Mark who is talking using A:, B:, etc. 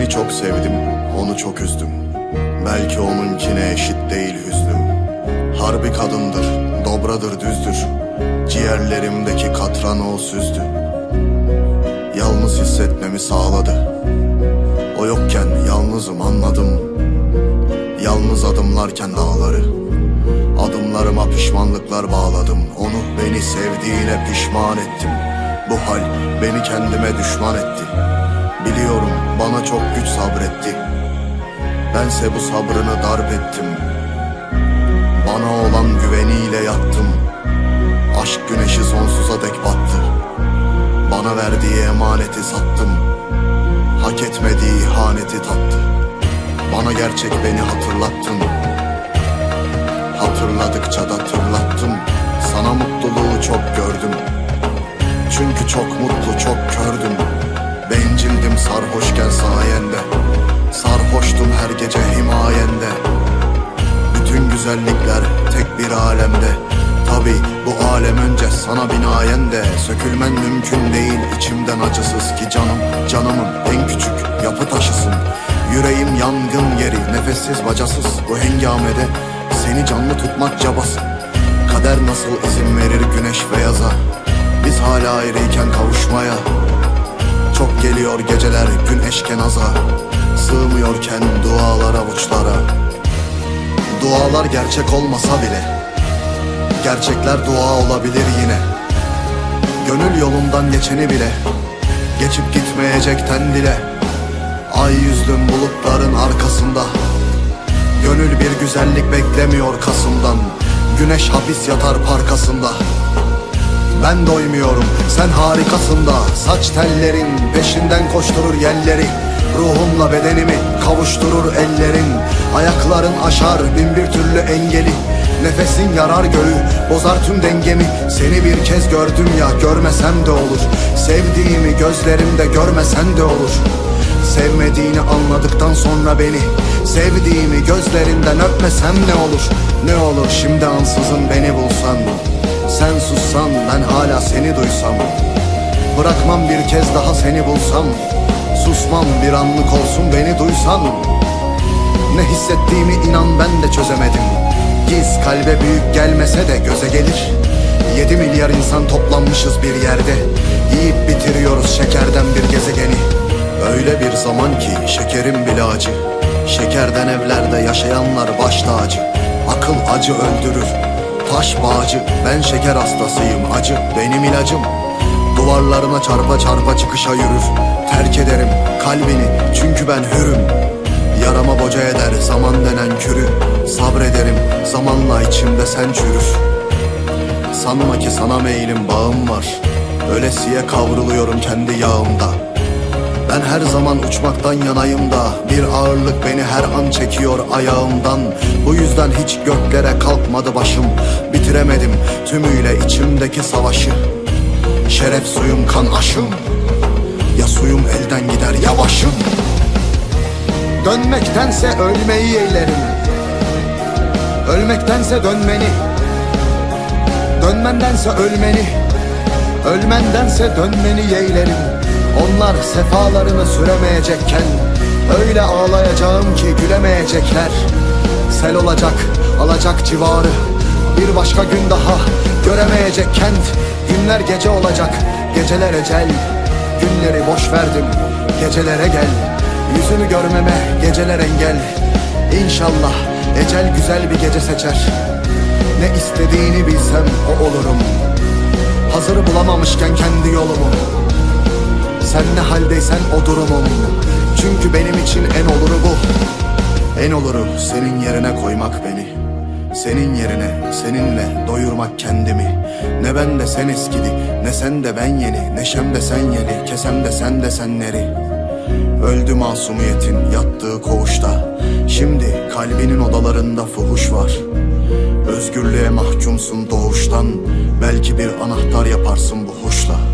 A: Seni çok sevdim, onu çok üzdüm. Belki onunkine eşit değil hüznüm. Harbi kadındır, dobradır, düzdür. Ciğerlerimdeki katranı o süzdü. Yalnız hissetmemi sağladı. O yokken yalnızım anladım. Yalnız adımlarken dağları. Adımlarıma pişmanlıklar bağladım. Onu beni sevdiğine pişman ettim. Bu hal beni kendime düşman etti. Biliyorum bana çok güç sabretti. Bense bu sabrını darp ettim. Bana olan güveniyle yattım. Aşk güneşi sonsuza dek battı. Bana verdiği emaneti sattım. Hak etmediği ihaneti tattı. Bana gerçek beni hatırlattın. Hatırladıkça da tırlattım. Sana mutluluğu çok gördüm. Çünkü çok mutlu, çok kördüm. Bencildim sarhoşken sayende. Sarhoştum her gece himayende. Bütün güzellikler tek bir alemde. Tabi bu alem önce sana binayen de Sökülmen mümkün değil içimden acısız ki canım Canımın en küçük yapı taşısın Yüreğim yangın yeri nefessiz bacasız Bu hengamede seni canlı tutmak cabası Kader nasıl izin verir güneş ve yaza Biz hala ayrıyken kavuşmaya Çok geliyor geceler gün eşken aza Sığmıyorken dualar avuçlara. Dualar gerçek olmasa bile Gerçekler dua olabilir yine. Gönül yolundan geçeni bile Geçip gitmeyecekten dile. Ay yüzlüm bulutların arkasında. Gönül bir güzellik beklemiyor Kasım'dan. Güneş hapis yatar parkasında ben doymuyorum. Sen harikasın da Saç tellerin peşinden koşturur yelleri Ruhumla bedenimi kavuşturur ellerin. Ayakların aşar bin bir türlü engeli. Nefesin yarar göğü bozar tüm dengemi. Seni bir kez gördüm ya görmesem de olur. Sevdiğimi gözlerimde görmesen de olur. Sevmediğini anladıktan sonra beni Sevdiğimi gözlerinden öpmesem ne olur Ne olur şimdi ansızın beni bulsan Sen sussan ben hala seni duysam Bırakmam bir kez daha seni bulsam Susmam bir anlık olsun beni duysan Ne hissettiğimi inan ben de çözemedim. Giz kalbe büyük gelmese de göze gelir. Yedi milyar insan toplanmışız bir yerde. Yiyip bitiriyoruz şekerden bir gezegeni. Öyle bir zaman ki şekerim bile acı. Şekerden evlerde yaşayanlar baş tacı Akıl acı öldürür. Taş bağcı ben şeker hastasıyım acı benim ilacım. Duvarlarına çarpa çarpa çıkışa yürür Terk ederim kalbini çünkü ben hürüm. Yarama boca eder zaman denen kürü. Sabrederim zamanla içimde sen çürür. Sanma ki sana meylim bağım var. Ölesiye kavruluyorum kendi yağımda ben her zaman uçmaktan yanayım da Bir ağırlık beni her an çekiyor ayağımdan. Bu yüzden hiç göklere kalkmadı başım. Bitiremedim tümüyle içimdeki savaşı. Şeref suyum kan aşım. Ya suyum elden gider ya başım Dönmektense ölmeyi eylerim. Ölmektense dönmeni. Dönmendense ölmeni. Ölmendense dönmeni yeğlerim Onlar sefalarını süremeyecekken Öyle ağlayacağım ki gülemeyecekler. Sel olacak, alacak civarı Bir başka gün daha göremeyecek kent. Günler gece olacak, geceler ecel Günleri boş verdim, gecelere gel. Yüzünü görmeme geceler engel. İnşallah ecel güzel bir gece seçer. Ne istediğini bilsem o olurum. Hazır bulamamışken kendi yolumu Sen ne haldeysen o durumum Çünkü benim için en oluru bu. En oluru senin yerine koymak beni. Senin yerine seninle doyurmak kendimi. Ne ben de sen eskidi ne sen de ben yeni. Neşem de sen yeni kesem de sen de senleri. Öldü masumiyetin yattığı koğuşta. Şimdi kalbinin odalarında fuhuş var. Özgürlüğe mahkumsun doğuştan. Belki bir anahtar yaparsın bu huşla